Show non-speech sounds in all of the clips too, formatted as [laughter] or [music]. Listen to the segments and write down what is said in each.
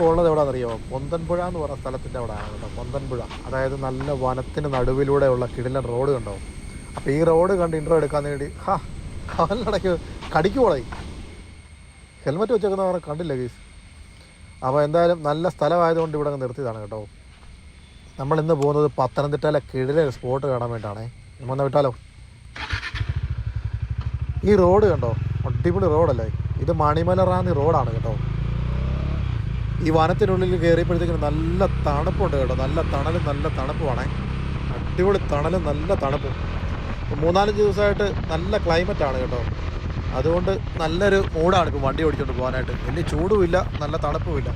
ഞാനിപ്പോൾ ഉള്ളത് എവിടെയാണെന്നറിയോ പൊന്തൻപുഴ എന്ന് പറഞ്ഞ സ്ഥലത്തിന്റെ അവിടെ ആണ് കേട്ടോ. പൊന്തൻപുഴ. അതായത് നല്ല വനത്തിന് നടുവിലൂടെയുള്ള കിടിലൻ റോഡ് കണ്ടോ? അപ്പോൾ ഈ റോഡ് കണ്ട് ഇൻട്രോ എടുക്കാൻ വേണ്ടി ഹാ കാലിനടയ്ക്ക് കടിക്കുപോളായി ഹെൽമെറ്റ് വെച്ചേക്കുന്ന പറഞ്ഞാൽ കണ്ടില്ല ഗീസ്? അപ്പോൾ എന്തായാലും നല്ല സ്ഥലമായതുകൊണ്ട് ഇവിടെ നിർത്തിയതാണ് കേട്ടോ. നമ്മൾ ഇന്ന് പോകുന്നത് പത്തനംതിട്ടയിലെ കിടിലെ സ്പോട്ട് കാണാൻ വേണ്ടിയിട്ടാണേ. നമ്മൾ വിട്ടാലോ? ഈ റോഡ് കണ്ടോ? അടിപൊളി റോഡല്ലേ? ഇത് മണിമല റാന്നി റോഡാണ് കേട്ടോ. ഈ വനത്തിനുള്ളിൽ കയറിയപ്പോഴത്തേക്കും നല്ല തണുപ്പുണ്ട് കേട്ടോ. നല്ല തണലും നല്ല തണുപ്പുമാണേ അടിപൊളി തണലും നല്ല തണുപ്പും. മൂന്നാലഞ്ച് ദിവസമായിട്ട് നല്ല ക്ലൈമറ്റ് ആണ് കേട്ടോ. അതുകൊണ്ട് നല്ലൊരു മൂഡാണ് ഇപ്പോൾ വണ്ടി ഓടിച്ചുകൊണ്ട് പോകാനായിട്ട്. വലിയ ചൂടുമില്ല നല്ല തണുപ്പുമില്ല.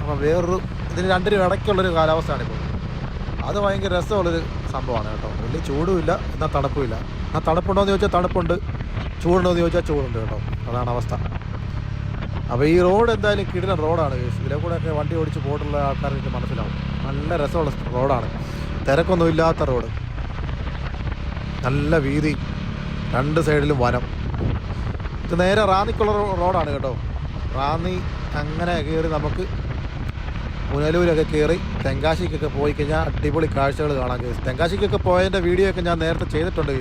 അപ്പം വേറൊരു ഇതിന് രണ്ടിനും ഇടയ്ക്കുള്ളൊരു കാലാവസ്ഥയാണ് ഇപ്പോൾ അത് ഭയങ്കര രസമുള്ളൊരു സംഭവമാണ് കേട്ടോ. വലിയ ചൂടുമില്ല എന്നാൽ തണുപ്പുമില്ല. എന്നാൽ തണുപ്പുണ്ടോ എന്ന് ചോദിച്ചാൽ തണുപ്പുണ്ട് ചൂടുണ്ടോ എന്ന് ചോദിച്ചാൽ ചൂടുണ്ട് കേട്ടോ. അതാണ് അവസ്ഥ. അപ്പോൾ ഈ റോഡ് എന്തായാലും കിടിലൻ റോഡാണ്. ഇതിലെ കൂടെ ഒക്കെ വണ്ടി ഓടിച്ച് പോയിട്ടുള്ള ആൾക്കാർക്ക് മനസ്സിലാവും. നല്ല രസമുള്ള റോഡാണ്. തിരക്കൊന്നും ഇല്ലാത്ത റോഡ്. നല്ല വീതി. രണ്ട് സൈഡിലും വനം. ഇത് നേരെ റാന്നിക്കുള്ള റോഡാണ് കേട്ടോ. റാന്നി അങ്ങനെ കയറി നമുക്ക് പുനലൂരൊക്കെ കയറി തെങ്കാശിക്കൊക്കെ പോയി കഴിഞ്ഞാൽ അടിപൊളി കാഴ്ചകൾ കാണാൻ കഴിയും. തെങ്കാശിക്കൊക്കെ പോയതിന്റെ വീഡിയോ ഒക്കെ ഞാൻ നേരത്തെ ചെയ്തിട്ടുണ്ട്.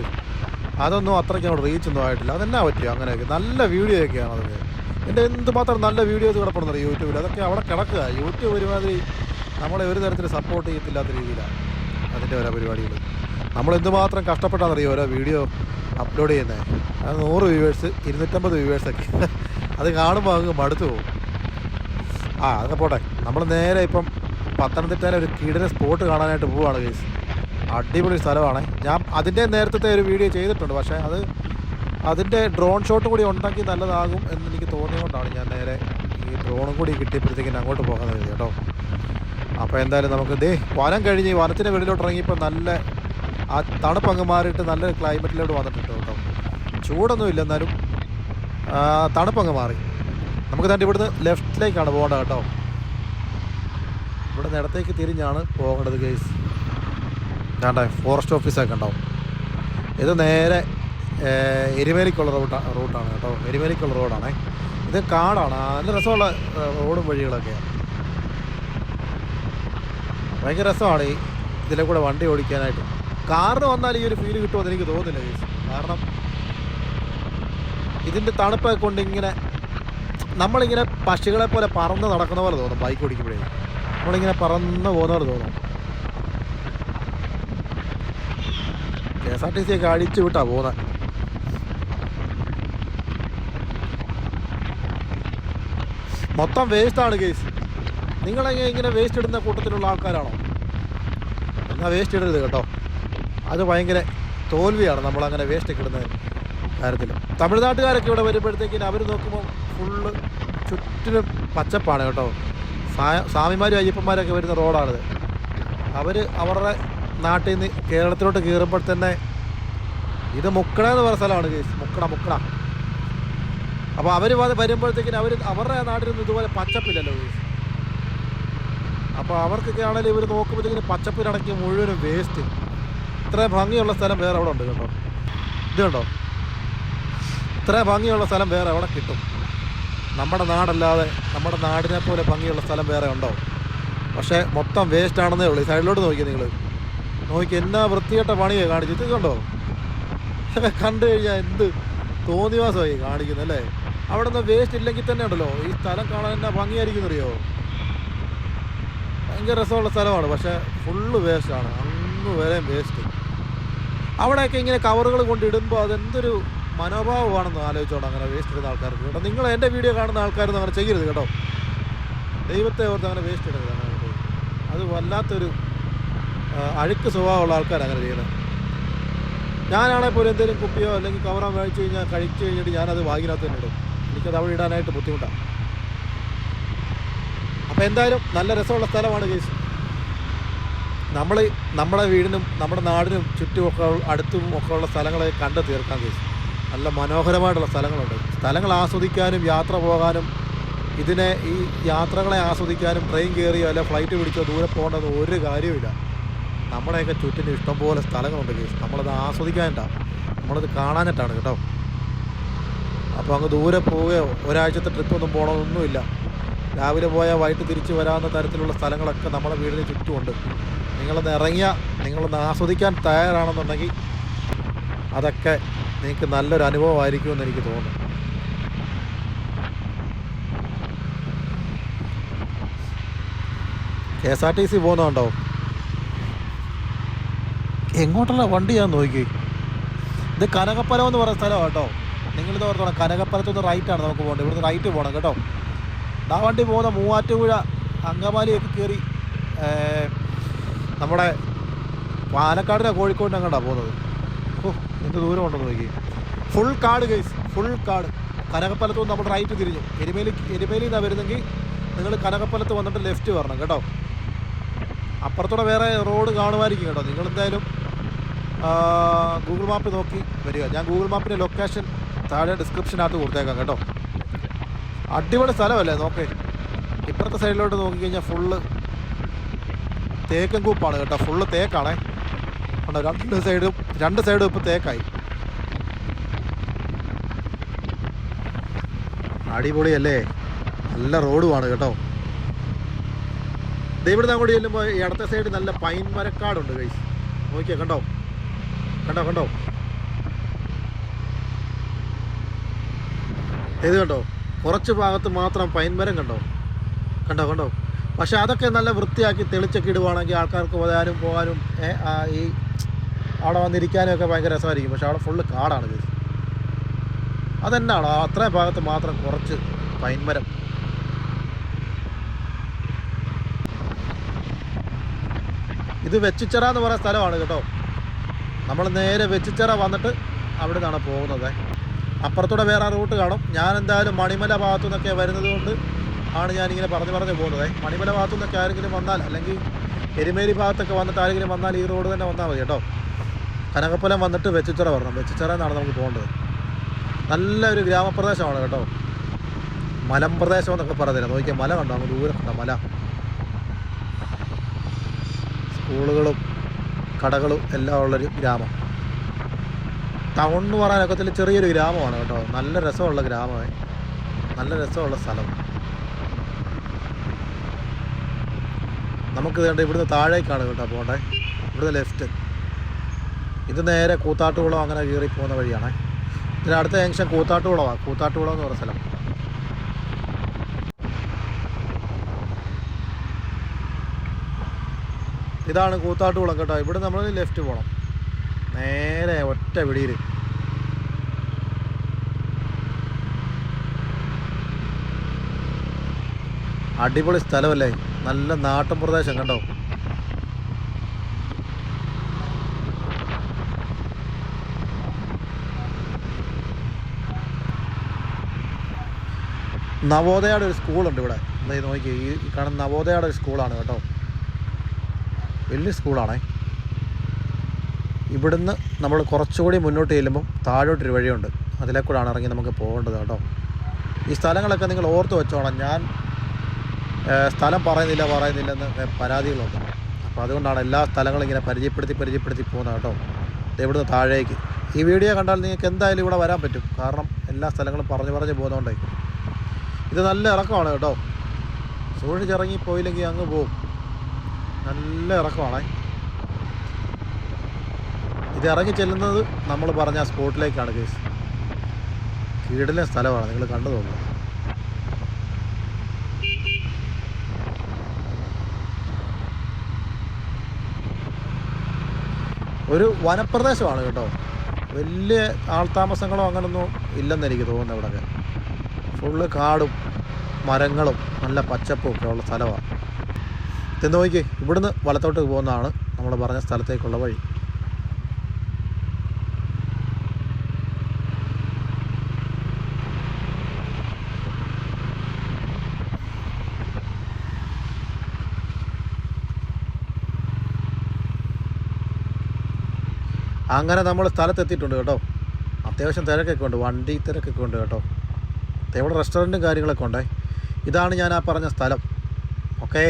അതൊന്നും അത്രയ്ക്ക് അവിടെ റീച്ചൊന്നും ആയിട്ടില്ല. അതെന്നാ പറ്റിയോ? അങ്ങനെയൊക്കെ. നല്ല വീഡിയോ ഒക്കെയാണ് അതൊക്കെ. എന്റെ എന്തുമാത്രം നല്ല വീഡിയോസ് കിടപ്പുണ്ടെന്ന് യൂട്യൂബിൽ അതൊക്കെ അവിടെ കിടക്കുക. യൂട്യൂബ് ഒരുമാതിരി നമ്മളെ ഒരു തരത്തിൽ സപ്പോർട്ട് ചെയ്യത്തില്ലാത്ത രീതിയിലാണ് അതിന്റെ ഓരോ പരിപാടികൾ നമ്മൾ എന്തുമാത്രം കഷ്ടപ്പെട്ടാണെന്നറിയോ ഓരോ വീഡിയോ അപ്ലോഡ് ചെയ്യുന്നത് അത് നൂറ് വ്യൂവേഴ്സ് ഇരുന്നൂറ്റമ്പത് വ്യൂവേഴ്സൊക്കെ അത് കാണുമ്പോൾ അങ്ങ് മടുത്തു പോകും. ആ അതൊക്കെ പോട്ടെ. നമ്മൾ നേരെ ഇപ്പം പത്തനംതിട്ടയിലെ ഒരു കിടന സ്പോട്ട് കാണാനായിട്ട് പോവുകയാണ് കേസ് അടിപൊളി സ്ഥലമാണ്. ഞാൻ അതിന്റെ നേരത്തെ ഒരു വീഡിയോ ചെയ്തിട്ടുണ്ട്. പക്ഷേ അത് അതിന്റെ ഡ്രോൺ ഷോട്ട് കൂടി ഉണ്ടാക്കി നല്ലതാകും എന്ന് എനിക്ക് തോന്നിയതുകൊണ്ടാണ് ഞാൻ നേരെ ഈ ഡ്രോണും കൂടി കിട്ടിയപ്പോഴത്തേക്കും അങ്ങോട്ട് പോകാൻ കരുതി കേട്ടോ. അപ്പോൾ എന്തായാലും നമുക്ക് ദേ വനം കഴിഞ്ഞ് വനത്തിന്റെ വെളിയിലോട്ട് ഇറങ്ങിയപ്പോൾ നല്ല ആ തണുപ്പ് അങ്ങ് മാറിയിട്ട് നല്ലൊരു ക്ലൈമറ്റിലോട്ട് വന്നിട്ടുണ്ട് കേട്ടോ. ചൂടൊന്നും ഇല്ല എന്നാലും തണുപ്പങ്ങ് മാറി. നമുക്ക് തന്നെ ഇവിടുന്ന് ലെഫ്റ്റിലേക്കാണ് പോകേണ്ടത് കേട്ടോ. ഇവിടെ ഇടത്തേക്ക് തിരിഞ്ഞാണ് പോകേണ്ടത് കേസ് വേണ്ട ഫോറസ്റ്റ് ഓഫീസൊക്കെ ഉണ്ടാവും. ഇത് നേരെ എരുമേലിക്കുള്ള റൂട്ടാ റൂട്ടാണ് കേട്ടോ. എരുമേലിക്കുള്ള റോഡാണ്. ഇത് കാടാണ്. നല്ല രസമുള്ള റോഡ് വഴികളൊക്കെയാണ് ഭയങ്കര രസമാണ് ഈ ഇതിലെ കൂടെ വണ്ടി ഓടിക്കാനായിട്ട്. കാറിന് വന്നാൽ ഈ ഒരു ഫീൽ കിട്ടുമെന്ന് എനിക്ക് തോന്നുന്നില്ല ചേച്ചി. കാരണം ഇതിന്റെ തണുപ്പൊക്കെ കൊണ്ട് ഇങ്ങനെ നമ്മളിങ്ങനെ പക്ഷികളെ പോലെ പറന്ന് നടക്കുന്ന പോലെ തോന്നും ബൈക്ക് ഓടിക്കുമ്പോഴേ. നമ്മളിങ്ങനെ പറന്ന് പോകുന്ന പോലെ തോന്നും. K S R T C ഒക്കെ അടിച്ചു വിട്ടാണ് പോകുന്നത് മൊത്തം വേസ്റ്റാണ് കേസ് നിങ്ങളെങ്ങനെ ഇങ്ങനെ വേസ്റ്റ് ഇടുന്ന കൂട്ടത്തിലുള്ള ആൾക്കാരാണോ? എന്നാൽ വേസ്റ്റ് ഇടരുത് കേട്ടോ. അത് ഭയങ്കര തോൽവിയാണ് നമ്മളങ്ങനെ വേസ്റ്റ് ഇടുന്ന കാര്യത്തിൽ. തമിഴ്നാട്ടുകാരൊക്കെ ഇവിടെ വരുമ്പോഴത്തേക്കിന് അവർ നോക്കുമ്പോൾ ഫുള്ള് ചുറ്റിനും പച്ചപ്പാണ് കേട്ടോ. സ്വാമിമാരും അയ്യപ്പന്മാരൊക്കെ വരുന്ന റോഡാണിത്. അവർ അവരുടെ നാട്ടിൽ നിന്ന് കേരളത്തിലോട്ട് കയറുമ്പോൾ തന്നെ ഇത് മുക്കട എന്ന് പറഞ്ഞ സ്ഥലമാണ് കേസ് മുക്കട മുക്കട. അപ്പോൾ അവർ വരുമ്പോഴത്തേക്കിന് അവർ അവരുടെ നാട്ടിലൊന്നും ഇതുപോലെ പച്ചപ്പില്ലല്ലോ അപ്പൊ അപ്പോൾ അവർക്കൊക്കെ ആണെങ്കിലും ഇവർ നോക്കുമ്പോഴത്തേക്കിന് പച്ചപ്പിലടക്കി മുഴുവനും വേസ്റ്റ് ഇത്ര ഭംഗിയുള്ള സ്ഥലം വേറെ അവിടെ ഉണ്ട് കേട്ടോ. ഇത് കണ്ടോ? ഇത്ര ഭംഗിയുള്ള സ്ഥലം വേറെ അവിടെ കിട്ടും. നമ്മുടെ നാടല്ലാതെ നമ്മുടെ നാടിനെ പോലെ ഭംഗിയുള്ള സ്ഥലം വേറെ ഉണ്ടോ? പക്ഷേ മൊത്തം വേസ്റ്റ് ആണെന്നേ ഉള്ളൂ. സൈഡിലോട്ട് നോക്കി നിങ്ങൾ നോക്കി എന്നാ വൃത്തികെട്ട പണിയാണ് കാണിച്ചു ഇത് കണ്ടോ? [laughs] കണ്ടു കഴിഞ്ഞാൽ എന്ത് തോന്നിവാസമായി കാണിക്കുന്നു അല്ലേ? അവിടെ നിന്ന് വേസ്റ്റ് ഇല്ലെങ്കിൽ തന്നെ ഉണ്ടല്ലോ. ഈ സ്ഥലം കാണാൻ എന്നാ ഭംഗിയായിരിക്കും അറിയോ ഭയങ്കര രസമുള്ള സ്ഥലമാണ്. പക്ഷേ ഫുള്ള് വേസ്റ്റാണ് അന്ന് വരെയും വേസ്റ്റ് അവിടെയൊക്കെ ഇങ്ങനെ കവറുകൾ കൊണ്ട് ഇടുമ്പോൾ അതെന്തൊരു മനോഭാവമാണെന്ന് ആലോചിച്ചോണം അങ്ങനെ വേസ്റ്റ് ഇടുന്ന ആൾക്കാർക്ക് കേട്ടോ നിങ്ങൾ എന്റെ വീഡിയോ കാണുന്ന ആൾക്കാരൊന്നും അങ്ങനെ ചെയ്യരുത് കേട്ടോ. ദൈവത്തെ ഓർത്ത് അങ്ങനെ വേസ്റ്റ് ഇടരുത് അങ്ങനെ അത് വല്ലാത്തൊരു അഴുക്ക് സ്വഭാവമുള്ള ആൾക്കാരാണ് അങ്ങനെ ചെയ്യുന്നത്. ഞാനാണെങ്കിൽ പോലും എന്തെങ്കിലും കുപ്പിയോ അല്ലെങ്കിൽ കവറോ മേടിച്ച് കഴിഞ്ഞാൽ കഴിച്ച് കഴിഞ്ഞിട്ട് ഞാനത് വാങ്ങിനകത്ത് തന്നെ ഇടും. എനിക്കത് അവിടെ ഇടാനായിട്ട് ബുദ്ധിമുട്ടാണ്. അപ്പോൾ എന്തായാലും നല്ല രസമുള്ള സ്ഥലമാണ് കേസ് നമ്മൾ നമ്മുടെ വീടിനും നമ്മുടെ നാടിനും ചുറ്റുമൊക്കെ അടുത്തും ഒക്കെ ഉള്ള സ്ഥലങ്ങളെ കണ്ട് തീർക്കാൻ കേസ് നല്ല മനോഹരമായിട്ടുള്ള സ്ഥലങ്ങളുണ്ട്. സ്ഥലങ്ങൾ ആസ്വദിക്കാനും യാത്ര പോകാനും ഇതിനെ ഈ യാത്രകളെ ആസ്വദിക്കാനും ട്രെയിൻ കയറിയോ അല്ല ഫ്ലൈറ്റ് പിടിച്ചോ ദൂരെ പോകേണ്ടത് ഒരു കാര്യവുമില്ല. നമ്മുടെയൊക്കെ ചുറ്റിനും ഇഷ്ടംപോലെ സ്ഥലങ്ങളുണ്ട് കേസ് നമ്മളത് ആസ്വദിക്കാനായിട്ടാണ് നമ്മളത് കാണാനായിട്ടാണ് കേട്ടോ. അപ്പോൾ അങ്ങ് ദൂരെ പോവുകയോ ഒരാഴ്ചത്തെ ട്രിപ്പൊന്നും പോകണമെന്നൊന്നുമില്ല രാവിലെ പോയാൽ വൈകിട്ട് തിരിച്ചു വരാവുന്ന തരത്തിലുള്ള സ്ഥലങ്ങളൊക്കെ നമ്മുടെ വീടിന് ചുറ്റുമുണ്ട്. നിങ്ങളൊന്ന് ഇറങ്ങിയ നിങ്ങളൊന്ന് ആസ്വദിക്കാൻ തയ്യാറാണെന്നുണ്ടെങ്കിൽ അതൊക്കെ നിങ്ങൾക്ക് നല്ലൊരു അനുഭവമായിരിക്കുമെന്ന് എനിക്ക് തോന്നുന്നു. K S R T C പോകുന്നുണ്ടോ? എങ്ങോട്ടുള്ള വണ്ടിയാന്ന് നോക്കി ഇത് കനകപ്പലം എന്ന് പറയുന്ന സ്ഥലമാണ് കേട്ടോ. നിങ്ങളിത് ഓർത്തോണം കനകപ്പുറത്തുനിന്ന് റൈറ്റാണ് നമുക്ക് പോകേണ്ടത്. ഇവിടുന്ന് റൈറ്റ് പോകണം കേട്ടോ. ആ വണ്ടി പോകുന്ന മൂവാറ്റുപുഴ അങ്കമാലിയൊക്കെ കയറി നമ്മുടെ പാലക്കാടിനെ കോഴിക്കോടിനെ അങ്ങോട്ടാണ് പോകുന്നത്. ഓ എന്ത് ദൂരം ഉണ്ടെന്ന് നോക്കി ഫുൾ കാട് കേസ് ഫുൾ കാട്. കനകപ്പലത്ത് നിന്ന് നമ്മൾ റൈറ്റ് തിരിഞ്ഞു. എരുമേലി എരുമേലിയിൽ നിന്നാണ് വരുന്നെങ്കിൽ നിങ്ങൾ കനകപ്പലത്ത് വന്നിട്ട് ലെഫ്റ്റ് വരണം കേട്ടോ. അപ്പുറത്തൂടെ വേറെ റോഡ് കാണുമായിരിക്കും കേട്ടോ. നിങ്ങൾ എന്തായാലും ഗൂഗിൾ മാപ്പ് നോക്കി വരിക. ഞാൻ ഗൂഗിൾ മാപ്പിന്റെ ലൊക്കേഷൻ താഴെ ഡിസ്ക്രിപ്ഷനകത്ത് കൊടുത്തേക്കാം കേട്ടോ. അടിപൊളി സ്ഥലമല്ലേ നോക്കേ. ഇപ്പുറത്തെ സൈഡിലോട്ട് നോക്കിക്കഴിഞ്ഞാൽ ഫുള്ള് തേക്കും കൂപ്പാണ് കേട്ടോ ഫുള്ള് തേക്കാണേ. കണ്ടോ രണ്ട് സൈഡും രണ്ട് സൈഡും ഇപ്പോൾ തേക്കായി. അടിപൊളിയല്ലേ? നല്ല റോഡുമാണ് കേട്ടോ. ദേ ഇവിടുന്ന് അങ്ങോട്ട് ചെല്ലുമ്പോൾ ഇടത്തെ സൈഡ് നല്ല പൈൻ മരക്കാടുണ്ട് കൈസ് നോക്കിയാൽ കണ്ടോ? കണ്ടോ കണ്ടോ? ഇത് കണ്ടോ? കുറച്ച് ഭാഗത്ത് മാത്രം പൈൻ മരം കണ്ടോ? കണ്ടോ കണ്ടോ? പക്ഷേ അതൊക്കെ നല്ല വൃത്തിയാക്കി തെളിച്ചൊക്കെ ഇടുവാണെങ്കിൽ ആൾക്കാർക്ക് വരാനും പോകാനും ഈ അവിടെ വന്നിരിക്കാനും ഒക്കെ ഭയങ്കര രസമായിരിക്കും. പക്ഷെ അവിടെ ഫുള്ള് കാടാണ് ഇത്. അതെന്നാണോ? അത്രയും ഭാഗത്ത് മാത്രം കുറച്ച് പൈൻമരം ഇത് വെച്ചിച്ചറ എന്ന് പറയുന്ന സ്ഥലമാണ് കേട്ടോ. നമ്മൾ നേരെ വെച്ചിച്ചറ വന്നിട്ട് അവിടെ നിന്നാണ് പോകുന്നത്. അപ്പുറത്തൂടെ വേറെ റൂട്ട് കാണും. ഞാൻ എന്തായാലും മണിമല ഭാഗത്തു നിന്നൊക്കെ വരുന്നത് കൊണ്ട് ആണ് ഞാനിങ്ങനെ പറഞ്ഞു പറഞ്ഞു പോകുന്നത്. മണിമല ഭാഗത്തു നിന്നൊക്കെ ആരെങ്കിലും വന്നാൽ അല്ലെങ്കിൽ എരുമേലി ഭാഗത്തൊക്കെ വന്നിട്ട് ആരെങ്കിലും വന്നാൽ ഈ റോഡ് തന്നെ വന്നാൽ മതി കേട്ടോ. കനകപ്പലം വന്നിട്ട് വെച്ചിച്ചിറ വരണം. വെച്ചിച്ചിറ എന്നാണ് നമുക്ക് പോകേണ്ടത്. നല്ലൊരു ഗ്രാമപ്രദേശമാണ് കേട്ടോ. മലമ്പ്രദേശം എന്നൊക്കെ പറയുന്നില്ല നോക്കിയാൽ മല കണ്ടോ? അങ്ങ് ദൂരം കണ്ടോ? മല. സ്കൂളുകളും കടകളും എല്ലാം ഉള്ളൊരു ഗ്രാമം. ടൗൺ എന്ന് പറയാനൊക്കത്തിൽ ചെറിയൊരു ഗ്രാമമാണ് കേട്ടോ. നല്ല രസമുള്ള ഗ്രാമമാണ് നല്ല രസമുള്ള സ്ഥലം. നമുക്ക് വേണ്ട ഇവിടുന്ന് താഴേക്കാണ് കേട്ടോ പോകണ്ടേ. ഇവിടുന്ന് ലെഫ്റ്റ്. ഇത് നേരെ കൂത്താട്ടുകുളം അങ്ങനെ കയറി പോകുന്ന വഴിയാണ്. ഇതിന് അടുത്ത ജംഗ്ഷൻ കൂത്താട്ടുകുളമാണ് കൂത്താട്ടുകുളം എന്ന് പറഞ്ഞ സ്ഥലം. ഇതാണ് കൂത്താട്ടുകുളം കേട്ടോ. ഇവിടെ നമ്മൾ ലെഫ്റ്റ് പോകണം നേരെ ഒറ്റ പിടിയിൽ അടിപൊളി സ്ഥലമല്ലേ? നല്ല നാട്ടും പ്രദേശം കണ്ടോ? നവോദയയുടെ ഒരു സ്കൂളുണ്ട് ഇവിടെ. എന്താ നോക്കി ഈ കാണുന്ന നവോദയയുടെ ഒരു സ്കൂളാണ് കേട്ടോ. വലിയ സ്കൂളാണേ. ഇവിടുന്ന് നമ്മൾ കുറച്ചുകൂടി മുന്നോട്ട് ചെല്ലുമ്പം താഴോട്ടൊരു വഴിയുണ്ട്. അതിലെ കൂടാണ് ഇറങ്ങി നമുക്ക് പോകേണ്ടത് കേട്ടോ. ഈ സ്ഥലങ്ങളൊക്കെ നിങ്ങൾ ഓർത്ത് വെച്ചോണം. ഞാൻ സ്ഥലം പറയുന്നില്ല പറയുന്നില്ലെന്ന് പരാതികളുണ്ട്. അപ്പോൾ അതുകൊണ്ടാണ് എല്ലാ സ്ഥലങ്ങളും ഇങ്ങനെ പരിചയപ്പെടുത്തി പരിചയപ്പെടുത്തി പോകുന്നത് കേട്ടോ. ഇവിടുന്ന് താഴേക്ക്. ഈ വീഡിയോ കണ്ടാൽ നിങ്ങൾക്ക് എന്തായാലും ഇവിടെ വരാൻ പറ്റും. കാരണം എല്ലാ സ്ഥലങ്ങളും പറഞ്ഞു പറഞ്ഞ് പോകുന്നതുകൊണ്ടേ. ഇത് നല്ല ഇറക്കമാണ് കേട്ടോ. സൂക്ഷിച്ചിറങ്ങി പോയില്ലെങ്കിൽ അങ്ങ് പോകും നല്ല ഇറക്കമാണേ. ഇത് ഇറങ്ങി ചെല്ലുന്നത് നമ്മൾ പറഞ്ഞ ആ സ്പോട്ടിലേക്കാണ് കേസ് കീടിലെ സ്ഥലമാണ് നിങ്ങൾ കണ്ടു തോന്നുന്നു ഒരു വനപ്രദേശമാണ് കേട്ടോ. വലിയ ആൾത്താമസങ്ങളോ അങ്ങനൊന്നും ഇല്ലെന്ന് എനിക്ക് തോന്നുന്നു ഇവിടെ ഫുള്ള് കാടും മരങ്ങളും നല്ല പച്ചപ്പും ഒക്കെ ഉള്ള സ്ഥലമാണ് ചെന്ന് നോക്കി ഇവിടുന്ന് വലത്തോട്ട് പോകുന്നതാണ് നമ്മൾ പറഞ്ഞ സ്ഥലത്തേക്കുള്ള വഴി. അങ്ങനെ നമ്മൾ സ്ഥലത്തെത്തിയിട്ടുണ്ട് കേട്ടോ. അത്യാവശ്യം തിരക്കൊക്കെ ഉണ്ട് വണ്ടി തിരക്കൊക്കെ ഉണ്ട് കേട്ടോ. ഇവിടെ റെസ്റ്റോറന്റും കാര്യങ്ങളൊക്കെ ഉണ്ടേ. ഇതാണ് ഞാൻ ആ പറഞ്ഞ സ്ഥലം. ഓക്കേ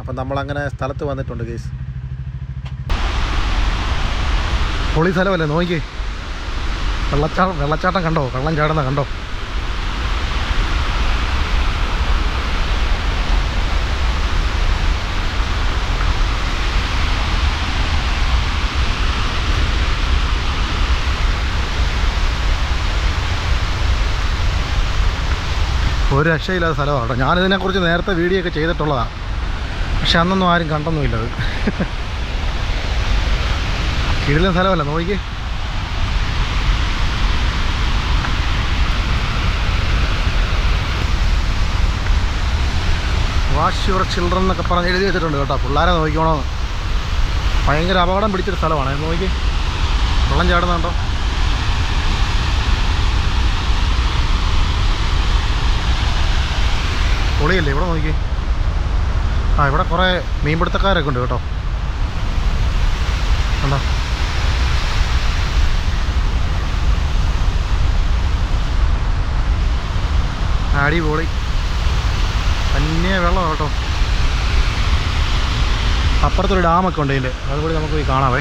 അപ്പം നമ്മളങ്ങനെ സ്ഥലത്ത് വന്നിട്ടുണ്ട് കേസ് പൊളി സ്ഥലമല്ലേ? നോക്കി വെള്ളച്ചാട്ടം വെള്ളച്ചാട്ടം കണ്ടോ? വെള്ളം ചാടുന്ന കണ്ടോ? ഒരു രക്ഷയില്ലാത്ത സ്ഥലമാണ്? കേട്ടോ ഞാനിതിനെക്കുറിച്ച് നേരത്തെ വീഡിയോ ഒക്കെ ചെയ്തിട്ടുള്ളതാണ് പക്ഷെ അന്നൊന്നും ആരും കണ്ടൊന്നുമില്ല അത്. കിടിലൻ സ്ഥലമല്ല നോക്കി വാഷ് യുവർ ചിൽഡ്രൻ എന്നൊക്കെ പറഞ്ഞ് എഴുതി വെച്ചിട്ടുണ്ട് കേട്ടോ. പിള്ളേരെ നോക്കിക്കോണമെന്ന് ഭയങ്കര അപകടം പിടിച്ചൊരു സ്ഥലമാണ്. നോക്കി വെള്ളം ചാടുന്നുണ്ടോ? പൊളിയല്ലേ? ഇവിടെ നോക്കി. ആ ഇവിടെ കുറേ മീൻപിടുത്തക്കാരൊക്കെ ഉണ്ട് കേട്ടോ. കണ്ടോ? അടിപൊളി. തന്നെ വെള്ളം കേട്ടോ. അപ്പുറത്തൊരു ഡാമൊക്കെ ഉണ്ട് ഇതിന്റെ. അതുകൂടി നമുക്ക് പോയി കാണാവേ.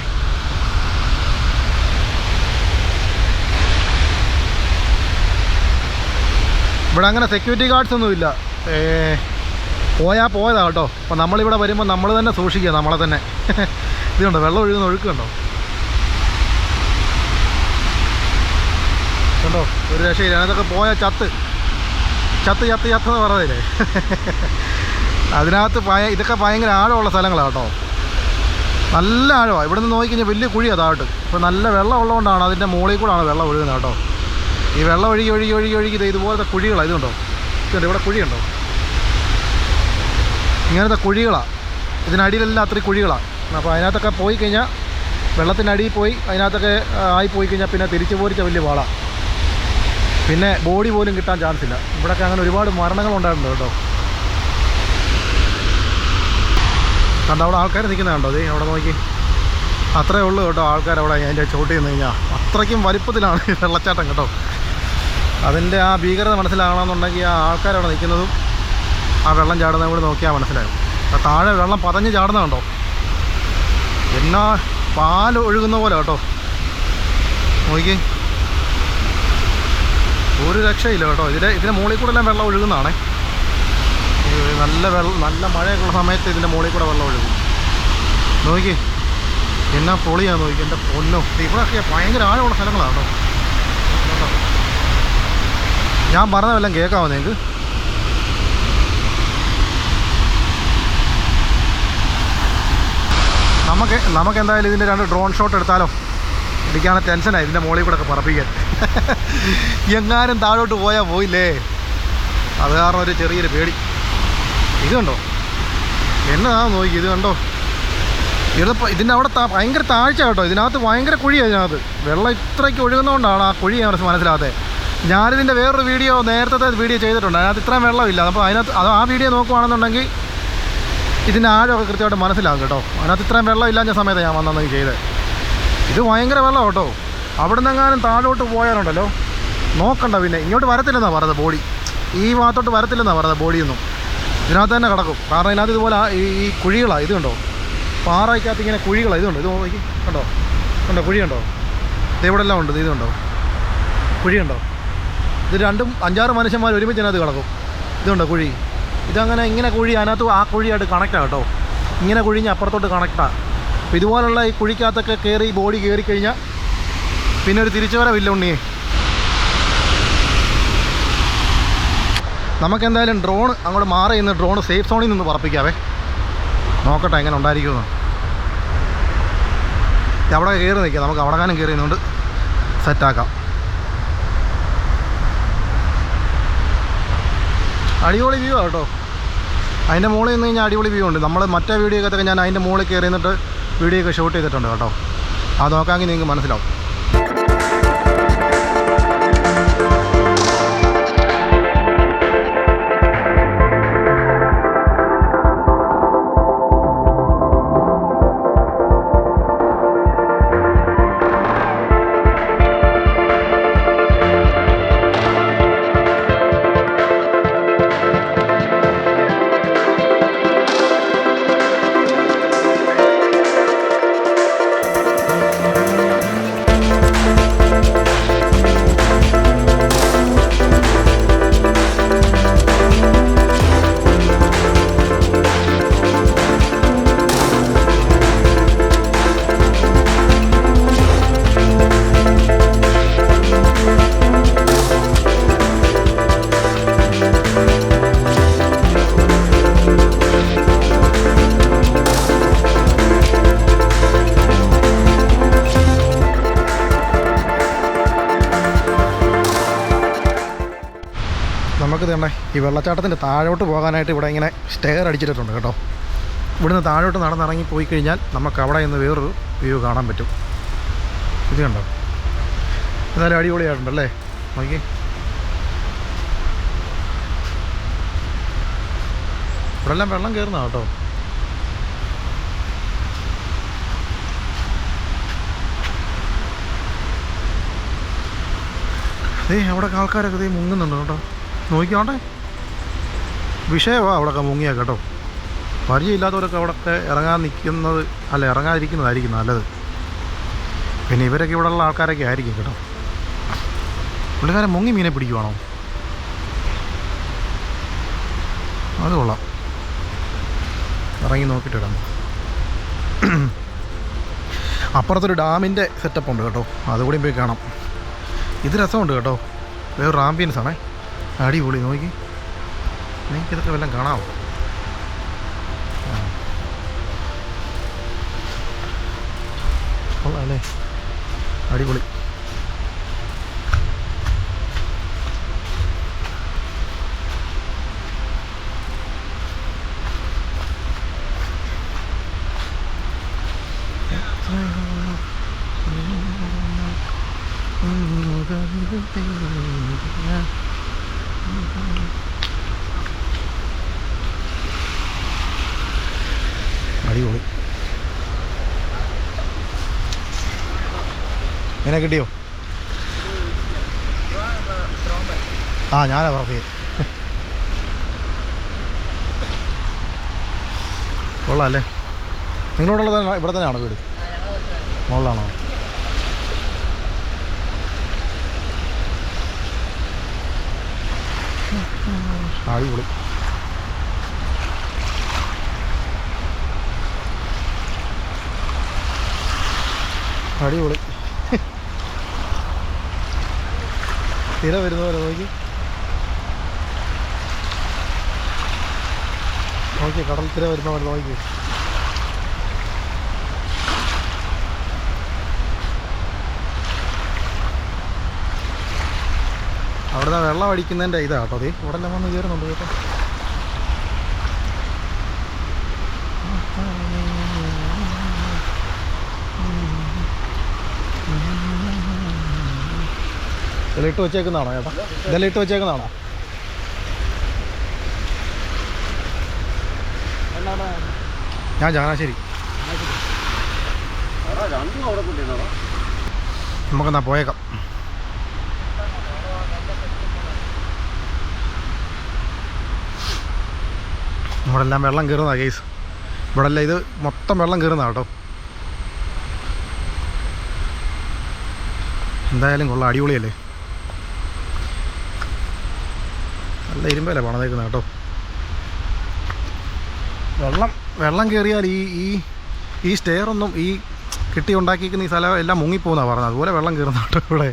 ഇവിടെ അങ്ങനെ സെക്യൂരിറ്റി ഗാർഡ്സ് ഒന്നുമില്ല. പോയാൽ പോയതാ കേട്ടോ. അപ്പോൾ നമ്മളിവിടെ വരുമ്പോൾ നമ്മൾ തന്നെ സൂക്ഷിക്കുക നമ്മളെ തന്നെ. [laughs] ഇതുണ്ടോ? വെള്ളം ഒഴുകുന്ന ഒഴുക്കുണ്ടോ കണ്ടോ? ഒരു രക്ഷയില്ല. അതിനകത്തൊക്കെ പോയാൽ ചത്ത്. ചത്ത് ചത്ത് ചത്ത് എന്ന് പറഞ്ഞതില്ലേ [laughs] അതിനകത്ത് ഭയ ഇതൊക്കെ ഭയങ്കര ആഴമുള്ള സ്ഥലങ്ങളാണ് കേട്ടോ. നല്ല ആഴമാണ് ഇവിടെ നിന്ന് നോക്കിക്കഴിഞ്ഞാൽ വലിയ കുഴിയാണ് താഴോട്ട് ഇപ്പോൾ നല്ല വെള്ളം ഉള്ളതുകൊണ്ടാണ് അതിന്റെ മുകളിൽ കൂടാണ് വെള്ളം ഒഴുകുന്നത് കേട്ടോ. ഈ വെള്ളം ഒഴുകി ഒഴുകി ഒഴുകി ഒഴുകി ഇതുപോലത്തെ കുഴികളാണ് ഇതുണ്ടോ? ഇതുണ്ട്? ഇവിടെ കുഴിയുണ്ടോ? ഇങ്ങനത്തെ കുഴികളാണ് ഇതിനടിയിലെല്ലാം അത്രയും കുഴികളാണ് അപ്പോൾ അതിനകത്തൊക്കെ പോയി കഴിഞ്ഞാൽ വെള്ളത്തിനടിയിൽ പോയി അതിനകത്തൊക്കെ ആയി പോയി കഴിഞ്ഞാൽ പിന്നെ തിരിച്ചു പോരിച്ച വലിയ വാളാണ് പിന്നെ ബോഡി പോലും കിട്ടാൻ ചാൻസ് ഇല്ല. ഇവിടെയൊക്കെ അങ്ങനെ ഒരുപാട് മരണങ്ങൾ ഉണ്ടായിട്ടുണ്ട് കേട്ടോ. കണ്ട അവിടെ ആൾക്കാർ നിൽക്കുന്നത് കണ്ടോ? അതേ അവിടെ നോക്കി. അത്രേ ഉള്ളൂ കേട്ടോ ആൾക്കാർ അവിടെ അതിന്റെ ചോട്ടി നിന്ന് കഴിഞ്ഞാൽ അത്രയ്ക്കും വലിപ്പത്തിലാണ് വെള്ളച്ചാട്ടം കേട്ടോ. അതിന്റെ ആ ഭീകരത മനസ്സിലാകണമെന്നുണ്ടെങ്കിൽ ആ ആൾക്കാരവിടെ നിൽക്കുന്നതും ആ വെള്ളം ചാടുന്നത് കൂടി നോക്കിയാൽ മനസ്സിലാകും താഴെ വെള്ളം പതഞ്ഞ് ചാടുന്നതുണ്ടോ എന്നാ പാൽ ഒഴുകുന്ന പോലെ കേട്ടോ. നോക്കി ഒരു രക്ഷയില്ല കേട്ടോ. ഇതിന്റെ ഇതിന്റെ മുകളിൽ കൂടെ എല്ലാം വെള്ളം ഒഴുകുന്നതാണേ. നല്ല വെള്ളം നല്ല മഴയൊക്കെ ഉള്ള സമയത്ത് ഇതിന്റെ മുകളിൽ കൂടെ വെള്ളം ഒഴുകും. നോക്കി എന്നാ പൊളിയാ നോക്കി എന്റെ പൊന്നോ. ഇവിടെയൊക്കെ ഭയങ്കര ആഴമുള്ള സ്ഥലങ്ങളാണ് കേട്ടോ. ഞാൻ പറഞ്ഞ വല്ലതും കേൾക്കാമോ നിങ്ങൾക്ക്? നമുക്ക് നമുക്ക് എന്തായാലും ഇതിന്റെ രണ്ട് ഡ്രോൺ ഷോട്ട് എടുത്താലോ? എനിക്കാണ് ടെൻഷനായി ഇതിന്റെ മുകളിൽ കൂടെ ഒക്കെ പറപ്പിക്കാൻ. എങ്ങാനും താഴോട്ട് പോയാൽ പോയില്ലേ? അത് കാരണം ഒരു ചെറിയൊരു പേടി. ഇത് കണ്ടോ? എന്നതാ നോക്കി ഇത് കണ്ടോ? ഇതിപ്പോൾ ഇതിന്റെ അവിടെ ഭയങ്കര താഴ്ച കേട്ടോ. ഇതിനകത്ത് ഭയങ്കര കുഴിയാണ് ഇതിനകത്ത്. വെള്ളം ഇത്രയ്ക്ക് ഒഴുകുന്നതുകൊണ്ടാണ് ആ കുഴി ഞാൻ മനസ്സിലാകാത്തത്. ഞാനിതിന്റെ വേറൊരു വീഡിയോ നേരത്തെ വീഡിയോ ചെയ്തിട്ടുണ്ട്. അതിനകത്ത് ഇത്രയും വെള്ളമില്ല. അപ്പോൾ അതിനകത്ത് അത് ആ വീഡിയോ നോക്കുവാണെന്നുണ്ടെങ്കിൽ ഇതിന്റെ ആഴമൊക്കെ കൃത്യമായിട്ട് മനസ്സിലാകും കേട്ടോ. അതിനകത്ത് ഇത്രയും വെള്ളം ഇല്ലാഞ്ഞ സമയത്ത് ഞാൻ വന്നെങ്കിൽ ചെയ്തത് ഇത് ഭയങ്കര വെള്ളം കേട്ടോ. അവിടെ നിന്നെങ്ങാനും താഴോട്ട് പോയാലുണ്ടല്ലോ. നോക്കണ്ട പിന്നെ. ഇങ്ങോട്ട് വരത്തില്ലെന്നാണ് പറഞ്ഞത് ബോഡി. ഈ ഭാഗത്തോട്ട് വരത്തില്ലെന്നാണ് പറഞ്ഞത് ബോഡിയൊന്നും ഇതിനകത്ത് തന്നെ കിടക്കും. കാരണം ഇതിനകത്ത് ഇതുപോലെ ഈ കുഴികളാണ് ഇത് കണ്ടോ? പാറയ്ക്കകത്ത് ഇങ്ങനെ കുഴികളാണ് ഇതുണ്ട് ഇത് നോക്കി. കണ്ടോ? കണ്ടോ? കുഴിയുണ്ടോ ഇവിടെ എല്ലാം ഉണ്ട്. ഇത് ഇതുണ്ടോ കുഴിയുണ്ടോ ഇത് രണ്ടും അഞ്ചാറ് മനുഷ്യന്മാർ ഒരുമിച്ച് അതിനകത്ത് കിടക്കും. ഇതുണ്ടോ കുഴി. ഇതങ്ങനെ ഇങ്ങനെ കുഴി അതിനകത്ത് ആ കുഴിയായിട്ട് കണക്റ്റാണ് കേട്ടോ. ഇങ്ങനെ കുഴിഞ്ഞ് അപ്പുറത്തോട്ട് കണക്റ്റാണ് അപ്പോൾ ഇതുപോലുള്ള ഈ കുഴിക്കകത്തൊക്കെ കയറി ബോഡി കയറി കഴിഞ്ഞാൽ പിന്നെ ഒരു തിരിച്ചുവരവില്ല ഉണ്ണിയെ. നമുക്കെന്തായാലും ഡ്രോൺ അങ്ങോട്ട് മാറി നിന്ന് ഡ്രോൺ സേഫ് സോണിൽ നിന്ന് പറപ്പിക്കാവേ. നോക്കട്ടെ എങ്ങനെ ഉണ്ടായിരിക്കുമെന്ന്. അവിടെ കയറി നിൽക്കാം. നമുക്ക് അവിടെ കാനം കയറി നിന്നുകൊണ്ട് സെറ്റാക്കാം അടിപൊളി വ്യൂ ആണ് കേട്ടോ. അതിന്റെ മുകളിൽ നിന്ന് കഴിഞ്ഞാൽ അടിപൊളി വ്യൂ ഉണ്ട്. നമ്മൾ മറ്റേ വീഡിയോ ഒക്കെ ഞാൻ അതിന്റെ മുകളിൽ കയറി നിന്നിട്ട് വീഡിയോ ഒക്കെ ഷൂട്ട് ചെയ്തിട്ടുണ്ട് കേട്ടോ. അത് നോക്കാമെങ്കിൽ നിങ്ങൾക്ക് മനസ്സിലാവും. വെള്ളച്ചാട്ടത്തിന്റെ താഴോട്ട് പോകാനായിട്ട് ഇവിടെ ഇങ്ങനെ സ്റ്റെയർ അടിച്ചിട്ടുണ്ട് കേട്ടോ. ഇവിടുന്ന് താഴോട്ട് നടന്നിറങ്ങി പോയി കഴിഞ്ഞാൽ നമുക്ക് അവിടെ നിന്ന് വേറൊരു വ്യൂ കാണാൻ പറ്റും. ഇത് കണ്ടോ? എന്നാലും അടിപൊളിയായിട്ടുണ്ടല്ലേ നോക്കി. ഇവിടെ എല്ലാം വെള്ളം കയറുന്ന കേട്ടോ. ഏയ് അവിടെ ആൾക്കാരൊക്കെ ഇതേ മുങ്ങുന്നുണ്ട് കേട്ടോ. നോക്കിക്കോട്ടെ. വിഷയമാണ് അവിടെയൊക്കെ മുങ്ങിയ കേട്ടോ. പരിചയമില്ലാത്തവരൊക്കെ അവിടെയൊക്കെ ഇറങ്ങാൻ നിൽക്കുന്നത് അല്ല ഇറങ്ങാതിരിക്കുന്നതായിരിക്കും നല്ലത്. പിന്നെ ഇവരൊക്കെ ഇവിടെയുള്ള ആൾക്കാരൊക്കെ ആയിരിക്കും കേട്ടോ. പുള്ളിക്കാരൻ മുങ്ങി മീനെ പിടിക്കുവാണോ? അത് കൊള്ളാം. ഇറങ്ങി നോക്കിയിട്ട് ഇടാം അപ്പുറത്തൊരു ഡാമിന്റെ സെറ്റപ്പ് ഉണ്ട് കേട്ടോ. അതുകൂടി പോയി കാണാം. ഇത് രസമുണ്ട് കേട്ടോ. വേറൊരു ആംബിയൻസ് ആണേ. അടിപൊളി നോക്കി. നിങ്ങൾക്ക് ഇതൊക്കെ വല്ലതും കാണാമോ അല്ലേ? അടിപൊളി. കിട്ടിയോ? ആ ഞാനാ പറഞ്ഞത്. കൊള്ളാം അല്ലേ നിങ്ങളോടുള്ളത് ഇവിടെ തന്നെയാണോ വീട്? മുകളിലാണോ? അടിപൊളി. അടിപൊളി. തിര വരുന്ന പോലെ നോക്കി. നോക്കി കടൽ തിര വരുന്ന പോലെ നോക്കി. അവിടുന്ന് വെള്ളം അടിക്കുന്നതിന്റെ ഇതാ കേട്ടോ അതെ. ഇവിടെ വന്ന് കയറുന്നുണ്ട് കേട്ടോ. ഇതെല്ലാം ഇട്ട് വെച്ചേക്കുന്നതാണോ ചേട്ടാ? ഇതെല്ലാം ഇട്ട് വെച്ചേക്കുന്നതാണോ ഞാൻ ചങ്ങനാശ്ശേരി. നമുക്കെന്നാ പോയേക്കാം. ഇവിടെ എല്ലാം വെള്ളം കയറുന്നതാണ് കേസ് ഇവിടെ എല്ലാം ഇത് മൊത്തം വെള്ളം കയറുന്നതാണ് കേട്ടോ. എന്തായാലും കൊള്ളാം അടിപൊളിയല്ലേ? നല്ല ഇരുമ്പല്ല പണതേക്കുന്നത് കേട്ടോ. വെള്ളം വെള്ളം കയറിയാൽ ഈ ഈ ഈ സ്റ്റെയറൊന്നും ഈ കെട്ടി ഉണ്ടാക്കിയിരിക്കുന്ന ഈ സ്ഥലം എല്ലാം മുങ്ങിപ്പോകുന്നതാണ് പറഞ്ഞത്. അതുപോലെ വെള്ളം കയറുന്ന കേട്ടോ ഇവിടെ.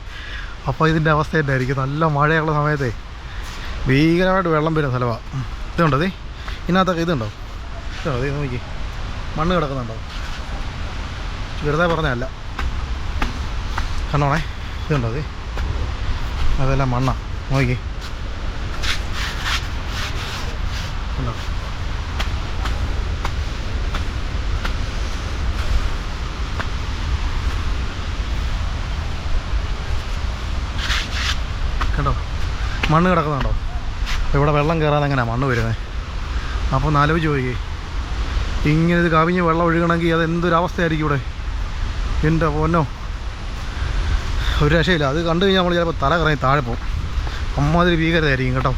അപ്പോൾ ഇതിന്റെ അവസ്ഥ എന്തായിരിക്കും നല്ല മഴയുള്ള സമയത്തെ ഭീകരമായിട്ട് വെള്ളം വരുന്ന സ്ഥലമാണ് ഇതുണ്ടോ അതേ ഇതിനകത്തൊക്കെ ഇതുണ്ടോ? ഇതുണ്ടോ ഇത് നോക്കി. മണ്ണ് കിടക്കുന്നുണ്ടോ? വെറുതെ പറഞ്ഞതല്ല. കണ്ണോണേ ഇതുണ്ടോ അതേ അതെല്ലാം മണ്ണാണ് നോക്കി കണ്ടോ കണ്ടോ മണ്ണ് കിടക്കുന്നുണ്ടോ? അപ്പോൾ ഇവിടെ വെള്ളം കയറാതെ എങ്ങനെയാണ് മണ്ണ് വരുന്നത് അപ്പോൾ ഒന്ന് ആലോചിച്ച് നോക്കി ഇങ്ങനെ ഇത് കവിഞ്ഞ് വെള്ളം ഒഴുകണമെങ്കിൽ അത് എന്തൊരവസ്ഥയായിരിക്കും ഇവിടെ? എന്റെ പൊന്നോ. ഒരു രക്ഷയില്ല. അത് കണ്ടു കഴിഞ്ഞാൽ നമ്മൾ ചിലപ്പോൾ തല കറങ്ങി താഴെ പോകും. അമ്മാതിരി ഭീകരതയായിരിക്കും കേട്ടോ.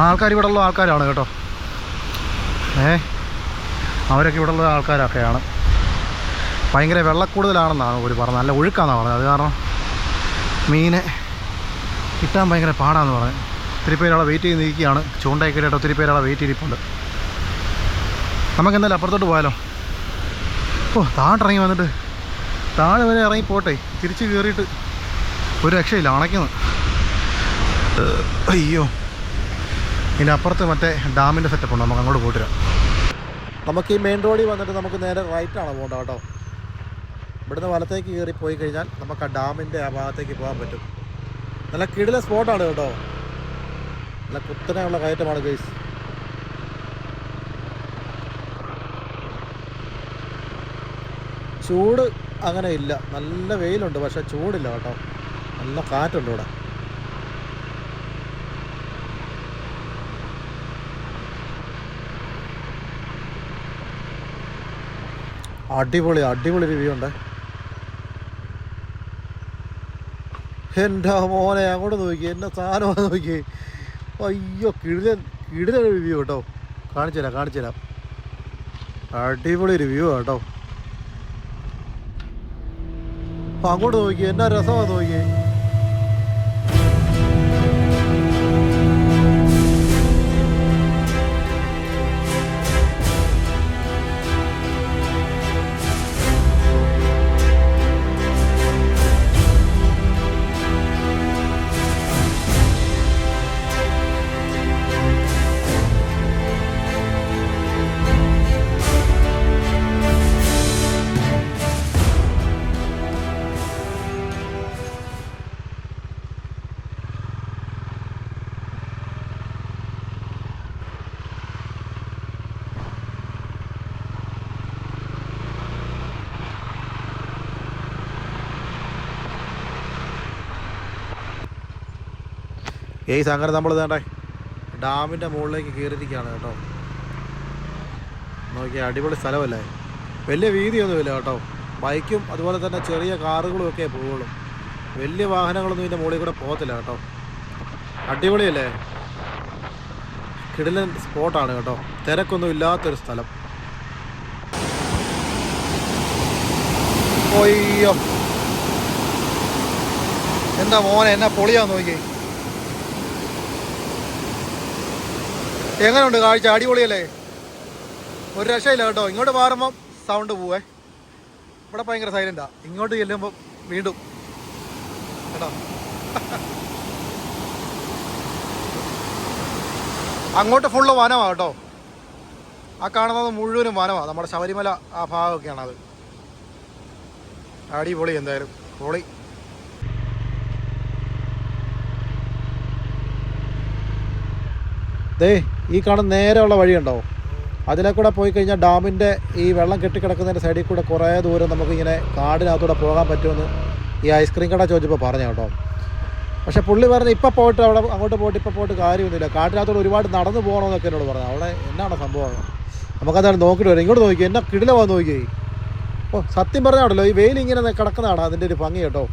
ആൾക്കാർ ഇവിടെ ഉള്ള ആൾക്കാരാണ് കേട്ടോ. ഏ? അവരൊക്കെ ഇവിടെ ഉള്ള ആൾക്കാരൊക്കെയാണ്. ഭയങ്കര വെള്ളക്കൂടുതലാണെന്നാണ് ഒരു പറഞ്ഞത്. നല്ല ഒഴുക്കാണെന്നാണ് പറഞ്ഞത്. അത് കാരണം മീനെ കിട്ടാൻ ഭയങ്കര പാടാന്ന് പറഞ്ഞു. ഒത്തിരി പേരവിടെ വെയിറ്റ് ചെയ്ത് നിൽക്കുകയാണ്. ചൂണ്ടയൊക്കെ ഇട്ടിട്ട് ഒത്തിരി പേരവിടെ വെയിറ്റ് ചെയ്തിട്ടുണ്ട്. നമുക്ക് എന്തായാലും അപ്പുറത്തോട്ട് പോയാലോ? ഓ താഴെ വന്നിട്ട്. താഴെ വരെ ഇറങ്ങി പോട്ടെ. തിരിച്ച് കയറിയിട്ട് ഒരു രക്ഷയില്ല. അണയ്ക്കുന്നു. അയ്യോ. ഇതിന്റെ അപ്പുറത്ത് മറ്റേ ഡാമിന്റെ സെറ്റപ്പ് ഉണ്ട്. നമുക്ക് അങ്ങോട്ട് പോയിട്ട് വരാം. നമുക്ക് ഈ മെയിൻ റോഡിൽ വന്നിട്ട് നമുക്ക് നേരെ റൈറ്റാണ് പോകേണ്ടത് കേട്ടോ? ഇവിടുന്ന് വലത്തേക്ക് കയറി പോയി കഴിഞ്ഞാൽ നമുക്ക് ആ ഡാമിന്റെ ആ ഭാഗത്തേക്ക് പോകാൻ പറ്റും. നല്ല കിടില സ്പോട്ടാണ് കേട്ടോ. നല്ല കുത്തനെയുള്ള കയറ്റമാണ് ഗൈസ്. ചൂട് അങ്ങനെ ഇല്ല. നല്ല വെയിലുണ്ട് പക്ഷെ ചൂടില്ല കേട്ടോ. നല്ല കാറ്റുണ്ട് ഇവിടെ. അടിപൊളി അടിപൊളി റിവ്യൂ ഉണ്ട്. എന്റെ മോനെ അങ്ങോട്ട് നോക്കി എന്റെ സാധനം നോക്കി. അയ്യോ കിടിലൻ കിടിലൻ റിവ്യൂ കേട്ടോ. കാണിച്ചു തരാം കാണിച്ചു തരാം. അടിപൊളി റിവ്യൂ കേട്ടോ അങ്ങോട്ട് നോക്കി എന്നാ രസമാണ് നോക്കി. ഏയ്സ് അങ്ങനെ നമ്മൾ തേണ്ടേ ഡാമിന്റെ മുകളിലേക്ക് കയറിയിരിക്കുകയാണ് കേട്ടോ. നോക്കിയാൽ അടിപൊളി സ്ഥലമല്ലേ? വലിയ വീതിയൊന്നുമില്ല കേട്ടോ. ബൈക്കും അതുപോലെ തന്നെ ചെറിയ കാറുകളും ഒക്കെ പോവുള്ളൂ വലിയ വാഹനങ്ങളൊന്നും ഇതിന്റെ മുകളിൽ കൂടെ പോകത്തില്ല കേട്ടോ. അടിപൊളിയല്ലേ? കിടിലൻ സ്പോട്ടാണ് കേട്ടോ. തിരക്കൊന്നും ഇല്ലാത്തൊരു സ്ഥലം. എന്താ മോനെ എന്നാ പൊളിയാ നോക്കി എങ്ങനെയുണ്ട് കാഴ്ച? അടിപൊളിയല്ലേ? ഒരു രക്ഷയില്ല കേട്ടോ. ഇങ്ങോട്ട് മാറുമ്പം സൗണ്ട് പോവേ. ഇവിടെ ഭയങ്കര സൈലന്റാ ഇങ്ങോട്ട് ചെല്ലുമ്പോൾ വീണ്ടും. കേട്ടോ? അങ്ങോട്ട് ഫുള്ള് വനമാണ് കേട്ടോ. ആ കാണുന്നത് മുഴുവനും വനമാണ് നമ്മുടെ ശബരിമല ആ ഭാഗമൊക്കെയാണത്. അടിപൊളി എന്തായാലും. പൊളി. ദേ ഈ കാണുന്ന നേരെയുള്ള വഴിയുണ്ടോ അതിലെ കൂടെ പോയി കഴിഞ്ഞാൽ ഡാമിന്റെ ഈ വെള്ളം കെട്ടിക്കിടക്കുന്നതിന്റെ സൈഡിൽ കൂടെ കുറേ ദൂരം നമുക്കിങ്ങനെ കാടിനകത്തൂടെ പോകാൻ പറ്റുമെന്ന് ഈ ഐസ്ക്രീം കട ചോദിച്ചപ്പോൾ പറഞ്ഞു കേട്ടോ. പക്ഷേ പുള്ളി പറഞ്ഞ് ഇപ്പം പോയിട്ട് അവിടെ അങ്ങോട്ട് പോയിട്ട് ഇപ്പം പോയിട്ട് കാര്യമൊന്നുമില്ല. കാട്ടിനകത്തോട് ഒരുപാട് നടന്നു പോകണമെന്നൊക്കെ എന്നോട് പറഞ്ഞു. അവിടെ എന്നാണ് സംഭവം? നമുക്കതാണ് നോക്കിയിട്ട് വരാം. ഇങ്ങോട്ട് നോക്കി എന്നാ വന്ന് നോക്കി ഓ സത്യം പറഞ്ഞാണല്ലോ ഈ വെയിൽ ഇങ്ങനെ കിടക്കുന്നതാണ് അതിന്റെ ഒരു ഭംഗി കേട്ടോ.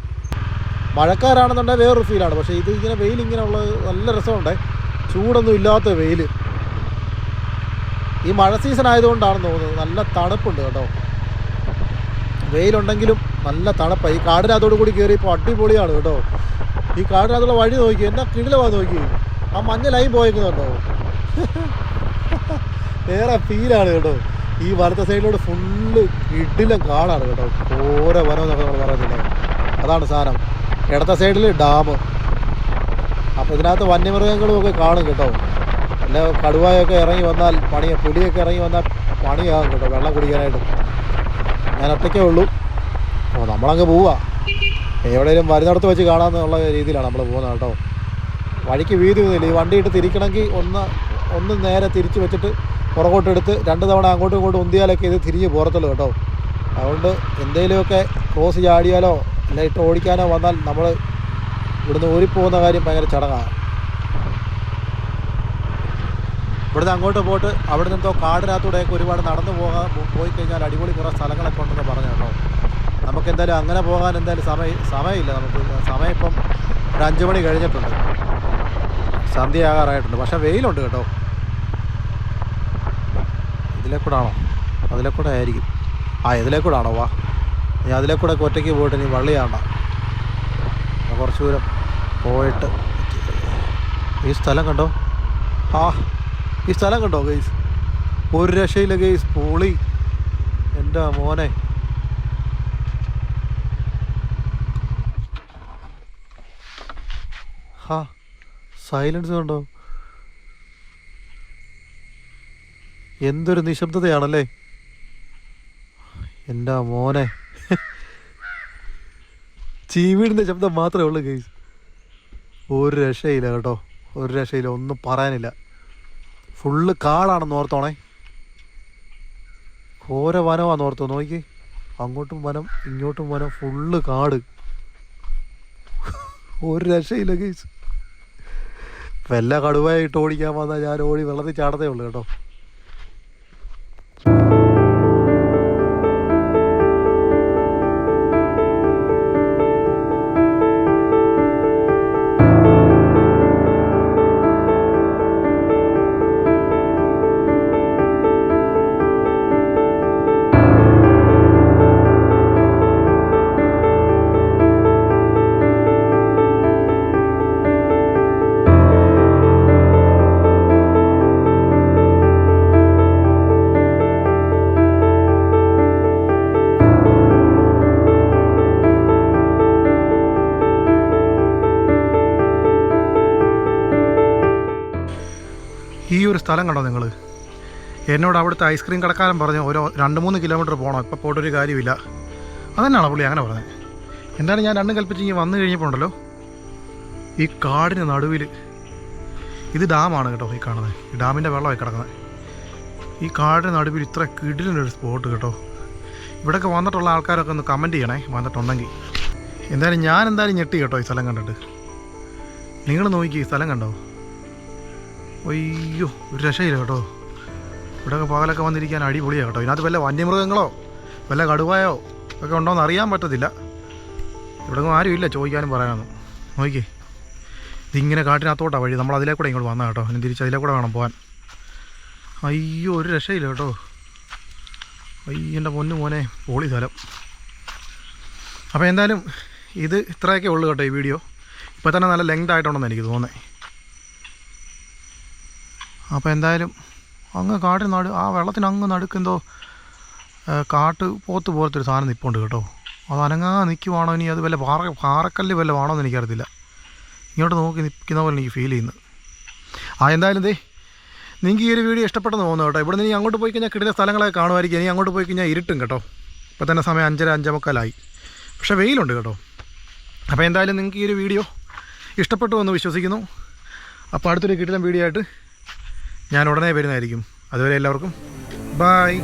മഴക്കാരാണെന്നുണ്ടെങ്കിൽ വേറൊരു ഫീലാണ് പക്ഷേ ഇത് ഇങ്ങനെ വെയിൽ ഇങ്ങനെ നല്ല രസമുണ്ട്. ചൂടൊന്നും ഇല്ലാത്ത വെയിൽ. ഈ മഴ സീസൺ ആയതുകൊണ്ടാണെന്ന് തോന്നുന്നത് നല്ല തണുപ്പുണ്ട് കേട്ടോ. വെയിലുണ്ടെങ്കിലും നല്ല തണുപ്പാണ് ഈ കാടിനകത്തോട് കൂടി കയറിയപ്പോൾ അടിപൊളിയാണ് കേട്ടോ. ഈ കാടിനകത്തുള്ള വഴി നോക്കി എന്നാ കിടിലവാ നോക്കി. ആ മഞ്ഞ ലൈൻ പോയേക്കുന്നുണ്ടോ? വേറെ ഫീലാണ് കേട്ടോ. ഈ വലത്തെ സൈഡിലൂടെ ഫുള്ള് ഇടിലും കാടാണ് കേട്ടോ. ഓരോ വനം എന്നൊക്കെ നമ്മൾ പറയുന്നില്ലേ അതാണ് സാധനം. ഇടത്തെ സൈഡിൽ ഡാം. അപ്പോൾ ഇതിനകത്ത് വന്യമൃഗങ്ങളും ഒക്കെ കാണും കേട്ടോ. പിന്നെ കടുവയൊക്കെ ഇറങ്ങി വന്നാൽ പണി പുലിയൊക്കെ ഇറങ്ങി വന്നാൽ പണിയാകും കേട്ടോ വെള്ളം കുടിക്കാനായിട്ട്. ഞാൻ ഒറ്റയ്ക്കേ ഉള്ളൂ. അപ്പോൾ നമ്മളങ്ങ് പോവുക എവിടെയെങ്കിലും വരുന്നിടത്ത് വെച്ച് കാണാമെന്നുള്ള രീതിയിലാണ് നമ്മൾ പോകുന്നത് കേട്ടോ. വഴിക്ക് വീതി ഒന്നുമില്ല. ഈ വണ്ടി ഇട്ട് തിരിക്കണമെങ്കിൽ ഒന്ന് ഒന്ന് നേരെ തിരിച്ച് വെച്ചിട്ട് പുറകോട്ടെടുത്ത് രണ്ട് തവണ അങ്ങോട്ടും ഇങ്ങോട്ടും ഉന്തിയാലൊക്കെ ഇത് തിരിഞ്ഞ് പോരത്തുള്ളൂ കേട്ടോ. അതുകൊണ്ട് എന്തെങ്കിലുമൊക്കെ ക്രോസ് ചാടിയാലോ അല്ല ഇട്ട് ഓടിക്കാനോ വന്നാൽ നമ്മൾ ഇവിടുന്ന് ഓടിപ്പോകുന്ന കാര്യം ഭയങ്കര ചടങ്ങാണ്. ഇവിടുന്ന് അങ്ങോട്ട് പോയിട്ട് അവിടെ നിന്നോ കാടിനകത്തൂടെയൊക്കെ ഒരുപാട് നടന്നു പോകാൻ പോയി കഴിഞ്ഞാൽ അടിപൊളി കുറേ സ്ഥലങ്ങളൊക്കെ ഉണ്ടെന്ന് പറഞ്ഞു കേട്ടോ. നമുക്ക് എന്തായാലും അങ്ങനെ പോകാൻ എന്തായാലും സമയം സമയമില്ല. നമുക്ക് സമയം ഇപ്പം ഒരു അഞ്ച് മണി കഴിഞ്ഞിട്ടുണ്ട്. സന്ധ്യയാകാറായിട്ടുണ്ട്. പക്ഷേ വെയിലുണ്ട് കേട്ടോ. ഇതിലെ കൂടെ ആണോ അതിലെ കൂടെ ആയിരിക്കും. ആ ഇതിലെ കൂടെ ആണോ വാ. ഞാൻ അതിലെ കൂടെ ഒറ്റയ്ക്ക് പോയിട്ട് ഇനി വള്ളിയാണ്ട. കുറച്ച് ദൂരം പോയിട്ട് ഈ സ്ഥലം കണ്ടോ? ആ ഈ സ്ഥലം കണ്ടോ ഗെയ്സ് ഒരു രക്ഷയില്ല ഗെയ്സ് പൊളി. എന്റെ മോനെ. ഹാ സൈലൻസ് കണ്ടോ? എന്തൊരു നിശബ്ദതയാണല്ലേ? എന്റെ മോനെ. [laughs] ചീവീടിന്റെ ശബ്ദം മാത്രമേ ഉള്ളൂ കേസ് ഒരു രക്ഷയില്ല കേട്ടോ. ഒരു രക്ഷയില്ല. ഒന്നും പറയാനില്ല. ഫുള്ള് കാടാണെന്ന് ഓർത്തോണേ. ഘോര വനമാണെന്ന് ഓർത്തോ നോക്കി. അങ്ങോട്ടും വനം ഇങ്ങോട്ടും വനം ഫുള്ള് കാട്. ഒരു രക്ഷയില്ല കേസ് വല്ല കടുവയായിട്ട് ഓടിക്കാൻ വന്നാൽ ഞാൻ ഓടി വെള്ളത്തിൽ ചാടത്തേ ഉള്ളൂ കേട്ടോ. അവിടുത്തെ ഐസ്ക്രീം കടക്കാരൻ പറഞ്ഞു ഒരു രണ്ട് മൂന്ന് കിലോമീറ്റർ പോകണം ഇപ്പോൾ പോയിട്ടൊരു കാര്യമില്ല. അതന്നെയാണോ പുള്ളി അങ്ങനെ പറഞ്ഞത്? എന്താണ് ഞാൻ രണ്ടും കൽപ്പിച്ച് ഇങ്ങനെ വന്നു കഴിഞ്ഞപ്പോൾ ഉണ്ടല്ലോ ഈ കാടിന് നടുവിൽ ഇത് ഡാമാണ് കേട്ടോ ഈ കാണുന്നത് ഈ ഡാമിന്റെ വെള്ളമായി കിടക്കുന്നത്. ഈ കാടിന് നടുവിൽ ഇത്ര കിടിലൊരു സ്പോട്ട് കേട്ടോ. ഇവിടെയൊക്കെ വന്നിട്ടുള്ള ആൾക്കാരൊക്കെ ഒന്ന് കമന്റ് ചെയ്യണേ വന്നിട്ടുണ്ടെങ്കിൽ. എന്തായാലും ഞാൻ എന്തായാലും ഞെട്ടി കേട്ടോ ഈ സ്ഥലം കണ്ടിട്ട്. നിങ്ങൾ നോക്കി ഈ സ്ഥലം കണ്ടോ? അയ്യോ ഒരു രക്ഷയില്ല കേട്ടോ. ഇവിടെയൊക്കെ പകലൊക്കെ വന്നിരിക്കാൻ അടിപൊളിയാണ് കേട്ടോ. ഇതിനകത്ത് വല്ല വന്യമൃഗങ്ങളോ വല്ല കടുവായോ ഒക്കെ ഉണ്ടോയെന്ന് അറിയാൻ പറ്റത്തില്ല. ഇവിടെ ആരും ഇല്ല ചോദിക്കാനും പറയാനൊന്നും. നോക്കി ഇതിങ്ങനെ കാട്ടിനകത്തോട്ടാണ് വഴി. നമ്മൾ അതിലേ കൂടെ ഇങ്ങോട്ട് വന്നാൽ കേട്ടോ. ഇനി തിരിച്ച് അതിലേ കൂടെ വേണം പോകാൻ അയ്യോ ഒരു രക്ഷയില്ല കേട്ടോ. അയ്യോ എന്റെ പൊന്നു മോനെ. പോളി സ്ഥലം. അപ്പോൾ എന്തായാലും ഇത് ഇത്രയൊക്കെ ഉള്ളൂ കേട്ടോ ഈ വീഡിയോ. ഇപ്പോൾ തന്നെ നല്ല ലെങ്ത് ആയിട്ടുണ്ടെന്ന് എനിക്ക് തോന്നുന്നത് അപ്പോൾ എന്തായാലും അങ്ങ് കാട്ടിന് നടു ആ വെള്ളത്തിന് അങ്ങ് നടുക്കെന്തോ കാട്ട് പോത്ത് പോലത്തെ ഒരു സാധനം നിൽപ്പുണ്ട് കേട്ടോ. അത് അനങ്ങാ നിൽക്കുവാണോ ഇനി? അത് വല്ല പാറ പാറക്കല്ല് വല്ല ആണോ എന്ന് എനിക്കറിയത്തില്ല. ഇങ്ങോട്ട് നോക്കി നിൽക്കുന്ന പോലെ എനിക്ക് ഫീൽ ചെയ്യുന്നു. ആ എന്തായാലും ദേ നിങ്ങൾക്ക് ഈ ഒരു വീഡിയോ ഇഷ്ടപ്പെട്ടെന്ന് തോന്നുന്നു കേട്ടോ. ഇവിടെ നിന്ന് ഇനി അങ്ങോട്ട് പോയി കഴിഞ്ഞാൽ കിടില സ്ഥലങ്ങളൊക്കെ കാണുമായിരിക്കും. ഇനി അങ്ങോട്ട് പോയി കഴിഞ്ഞാൽ ഇരുട്ടും കേട്ടോ. ഇപ്പോൾ തന്നെ സമയം അഞ്ചര അഞ്ചമുക്കാലായി. പക്ഷേ വെയിലുണ്ട് കേട്ടോ. അപ്പോൾ എന്തായാലും നിങ്ങൾക്ക് ഈ ഒരു വീഡിയോ ഇഷ്ടപ്പെട്ടു എന്ന് വിശ്വസിക്കുന്നു. അപ്പോൾ അടുത്തൊരു കിടിലം വീഡിയോ ആയിട്ട് ഞാൻ ഉടനെ വരുന്നതായിരിക്കും. അതുവരെ എല്ലാവർക്കും ബായ്